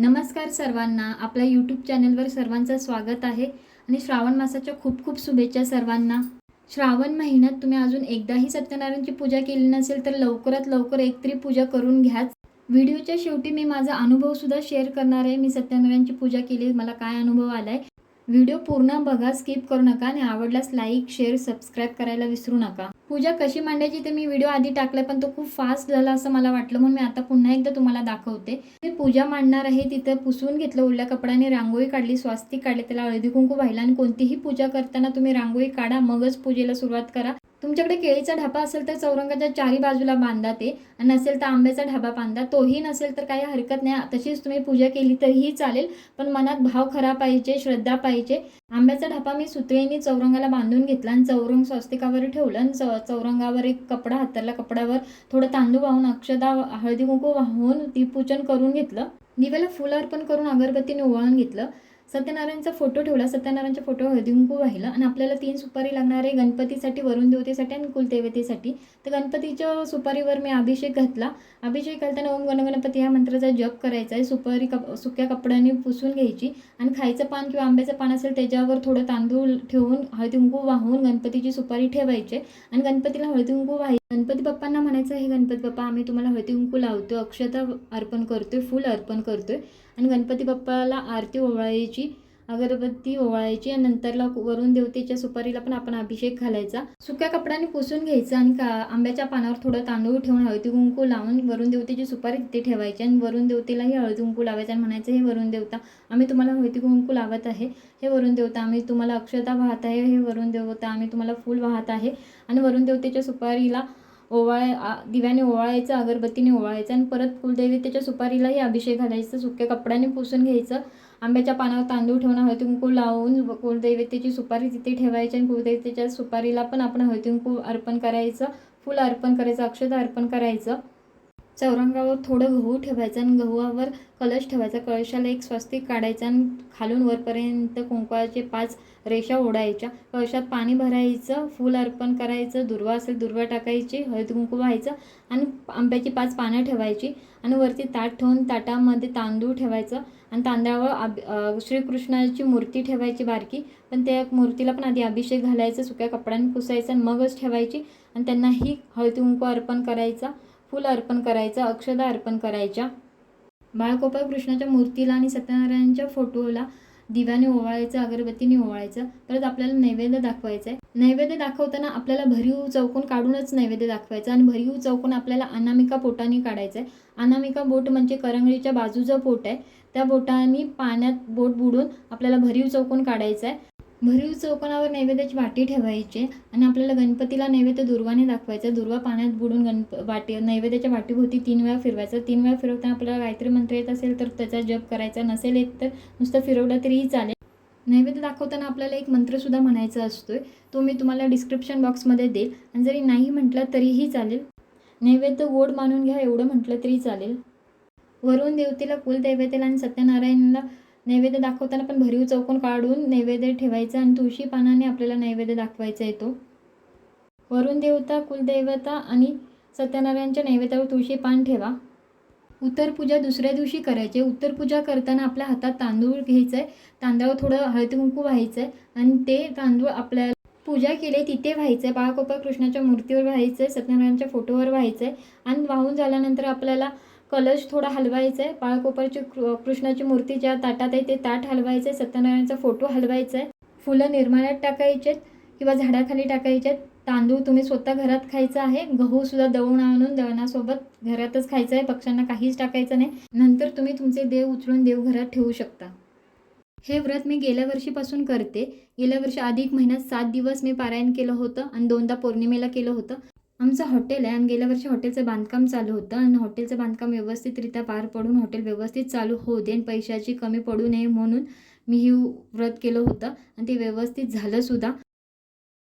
नमस्कार सर्वांना. आपल्या यूट्यूब चॅनलवर सर्वांचं स्वागत आहे आणि श्रावण मासाच्या खूप खूप शुभेच्छा सर्वांना. श्रावण महिन्यात तुम्ही अजून एकदाही सत्यनारायणची पूजा केली नसेल तर लवकरात लवकर एकतरी पूजा करून घ्याच. व्हिडिओच्या शेवटी मी माझा अनुभवसुद्धा शेअर करणार आहे. मी सत्यनारायणची पूजा केली. मला काय अनुभव आलाय? व्हिडिओ पूर्ण बघा स्किप करू नका आणि आवडल्यास लाईक शेअर सबस्क्राईब करायला विसरू नका. पूजा कशी मांडायची ते मी व्हिडिओ आधी टाकलाय पण तो खूप फास्ट झाला असं मला वाटलं. म्हणून मी आता पुन्हा एकदा तुम्हाला दाखवते. मी पूजा मांडणार आहे तिथं पुसून घेतलं ओल्या कपड्याने रांगोळी काढली स्वास्तिक काढले त्याला हळदी कुंकू वाहिला आणि कोणतीही पूजा करताना तुम्ही रांगोळी काढा मगच पूजेला सुरुवात करा. तुमच्याकडे केळीचा ढापा असेल तर चौरंगाच्या चारी बाजूला बांधा ते. आणि नसेल तर आंब्याचा ढाबा बांधा. तोही नसेल तर काही हरकत नाही. तशीच तुम्ही पूजा केली तरीही चालेल. पण मनात भाव खरा पाहिजे श्रद्धा पाहिजे. आंब्याचा ढापा मी सुतळीने चौरंगाला बांधून घेतला आणि चौरंग स्वस्तिकावर ठेवलं आणि चौ चौरंगावर एक कपडा हातरला कपड्यावर थोडं तांदूळ वाहून अक्षदा हळदी कुंकू वाहून पूजन करून घेतलं. दिव्याला फुल अर्पण करून अगरबत्तीने ओवाळून घेतलं. सत्यनारायणचा फोटो ठेवला सत्यनारायणच्या फोटो हळदी वाहिला आणि आपल्याला तीन सुपारी लागणार आहे गणपतीसाठी वरुण देवतेसाठी आणि कुलदेवतेसाठी. तर गणपतीच्या सुपारीवर मी अभिषेक घातला. अभिषेक घालताना ओम गणगणपती ह्या या मंत्राचा जप करायचा आहे. सुपारी कप सुक्या कपड्याने पुसून घ्यायची आणि खायचं पान किंवा आंब्याचं पान असेल त्याच्यावर थोडं तांदूळ ठेवून हळदींकू वाहून गणपतीची सुपारी ठेवायची. आणि गणपतीला हळदी कुंकू गणपती बाप्पांना म्हणायचं हे गणपती बाप्पा आम्ही तुम्हाला हळदी कुंकू लावतो अक्षता अर्पण करतोय फुल अर्पण करतोय. आणि गणपती बाप्पाला आरती ओवाळायची अगरबत्ती ओवाळायची आणि नंतरला वरुण देवतेच्या सुपारीला पण आपण अभिषेक घालायचा. सुक्या कपड्याने पुसून घ्यायचं आणि का आंब्याच्या पानावर थोडं तांदूळ ठेवून हळदी कुंकू लावून वरून देवतेची सुपारी तिथे ठेवायची आणि वरून देवतेलाही हळदी कुंकू लावायचं आणि म्हणायचं हे वरून देवता आम्ही तुम्हाला हळदी कुंकू लावत आहे. हे वरून देवता आम्ही तुम्हाला अक्षता वाहत आहे. हे वरून देवता आम्ही तुम्हाला फूल वाहत आहे. आणि वरुण देवतेच्या सुपारीला ओवाळ दिव्याने ओवाळायचं अगरबत्तीने ओवाळायचं आणि परत कुलदेवतेच्या सुपारीलाही अभिषेक घालायचं सुक्या कपड्याने पुसून घ्यायचं. आंब्याच्या पानावर तांदूळ ठेवून हळदी कुंकू लावून कुलदैवतेची सुपारी तिथे ठेवायची आणि कुलदैवतेच्या सुपारीला पण आपण हळदी कुंकू अर्पण करायचं फुल अर्पण करायचं अक्षता अर्पण करायचं. चौरंगावर थोडं गहू ठेवायचं आणि गहूवर कलश ठेवायचा. कळशाला एक स्वस्तिक काढायचं आणि खालून वरपर्यंत कुंकवाचे पाच रेषा ओढायच्या. कळशात पाणी भरायचं फूल अर्पण करायचं दुर्वा असेल दुर्वा टाकायची हळद कुंकू व्हायचं आणि आंब्याची पाच पानं ठेवायची आणि वरती ताट ठेवून ताटामध्ये तांदूळ ठेवायचं आणि तांदळावर अब श्रीकृष्णाची मूर्ती ठेवायची बारकी. पण त्या मूर्तीला पण आधी अभिषेक घालायचं सुक्या कपड्यांनी पुसायचं आणि मगच ठेवायची आणि त्यांनाही हळदी कुंकू अर्पण करायचा. फुल अर्पण करायचं अक्षदा अर्पण करायच्या. बाळगोपाळ कृष्णाच्या मूर्तीला आणि सत्यनारायणच्या फोटोला दिव्याने ओवाळायचं अगरबत्तीने ओवाळायचं. परत आपल्याला नैवेद्य दाखवायचं आहे नैवेद्य दाखवताना आपल्याला भरीव चौकोन काढूनच नैवेद्य दाखवायचं आणि भरीव चौकोन आपल्याला अनामिका पोटाने काढायचं आहे अनामिका बोट म्हणजे करंगळीच्या बाजूचं बोट आहे. त्या बोटाने पाण्यात बोट बुडून आपल्याला भरीव चौकोन काढायचं आहे भरीव चौकोनावर नैवेद्याची वाटी ठेवायची आणि आपल्याला गणपतीला नैवेद्य दुर्वाने दाखवायचा. दुर्वा पाण्यात बुडून गणप वाटी नैवेद्याच्या वाटीभोवती तीन वेळा फिरवायचं. तीन वेळा फिरवताना आपल्याला गायत्री मंत्र येत असेल तर त्याचा जप करायचा. नसेल येत तर नुसतं फिरवलं तरीही चालेल. नैवेद्य दाखवताना आपल्याला एक मंत्रसुद्धा म्हणायचा असतो आहे तो मी तुम्हाला डिस्क्रिप्शन बॉक्समध्ये देईल. आणि जरी नाही म्हटलं तरीही चालेल. नैवेद्य गोड मानून घ्या. एवढं म्हटलं तरी चालेल. वरून देवतेला कुलदैवतेला आणि सत्यनारायणला नैवेद्य दाखवताना पण भरीव चौकोन काढून नैवेद्य ठेवायचा आणि तुळशी पानाने आपल्याला नैवेद्य दाखवायचा येतो. वरुण देवता कुलदैवता आणि सत्यनारायणच्या नैवेद्यावर तुळशी पान ठेवा. उत्तर पूजा दुसऱ्या दिवशी करायची. उत्तर पूजा करताना आपल्या हातात तांदूळ घ्यायचं आहे तांदळावर थोडं हळदी कुंकू व्हायचं आहे आणि ते तांदूळ आपल्याला पूजा केली तिथे व्हायचं आहे बाळगोपाळ कृष्णाच्या मूर्तीवर व्हायचं आहे सत्यनारायणच्या फोटोवर व्हायचं आहे आणि वाहून झाल्यानंतर आपल्याला कलश थोडा हलवायचा आहे पाळकोपरची कृष्णाची मूर्ती ज्या ताटात आहे ते ताट हलवायचं आहे सत्यनारायणचा फोटो हलवायचा आहे फुलं निर्माल्यात टाकायचे किंवा झाडाखाली टाकायचे तांदूळ तुम्ही स्वतः घरात खायचा आहे. गहू सुद्धा दळून आणून दळणासोबत घरातच खायचं आहे. पक्ष्यांना काहीच टाकायचं नाही. नंतर तुम्ही तुमचे देव उचलून देवघरात ठेवू शकता. हे व्रत मी गेल्या वर्षीपासून करते. गेल्या वर्षी अधिक महिन्यात सात दिवस मी पारायण केलं होतं आणि दोनदा पौर्णिमेला केलं होतं. आमचं हॉटेल आहे आणि गेल्या वर्षी हॉटेलचं बांधकाम चालू होतं आणि हॉटेलचं बांधकाम व्यवस्थितरित्या पार पडून हॉटेल व्यवस्थित चालू होऊ दे आणि पैशाची कमी पडू नये म्हणून मी हे व्रत केलं होतं आणि ते व्यवस्थित झालंसुद्धा